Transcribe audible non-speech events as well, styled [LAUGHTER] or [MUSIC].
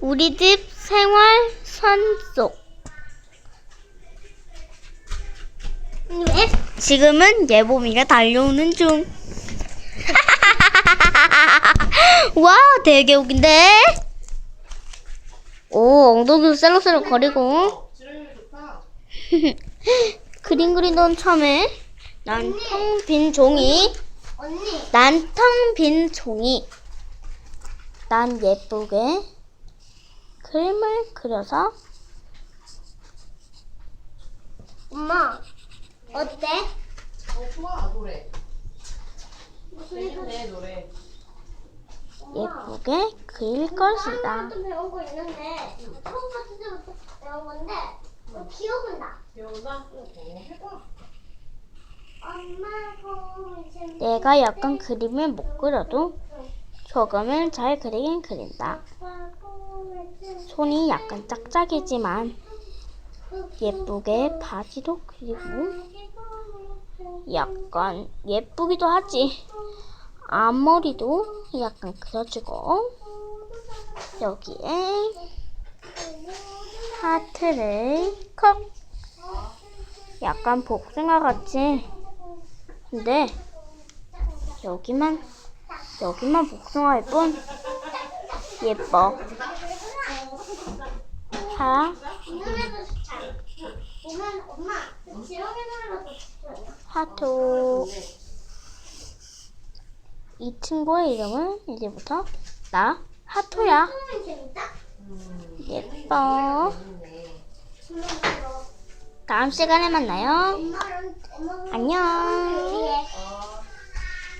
우리 집 생활 산속. 왜? 지금은 예봄이가 달려오는 중. [LAUGHS] 와, 되게 웃긴데? 오, 엉덩이도 셀럭셀럭 거리고. [LAUGHS] 그림 그리던 참에 난 텅 빈 종이. 언니. 난텅 빈 종이. 난 예쁘게 그림을 그려서 엄마. 어때? 어, 좋아, 노래. 재밌네, 노래. 예쁘게 그릴 것이다. 또 배운 거 있는데 처음 같은 때부터 배운 건데 어, 기억은 나. 배우나? 어, 해봐. 엄마 재밌. 내가 약간 그림을 못 그려도 조금은 잘 그리긴 그린다. 아빠. 손이 약간 짝짝이지만 예쁘게 바지도 그리고 약간 예쁘기도 하지. 앞머리도 약간 그려주고 여기에 하트를 콕. 약간 복숭아 같이. 근데 여기만 여기만 복숭아일 뿐 예뻐 자. 하트 이 친구의 이름은 이제부터 나 하토야. 예뻐. 다음 시간에 만나요 안녕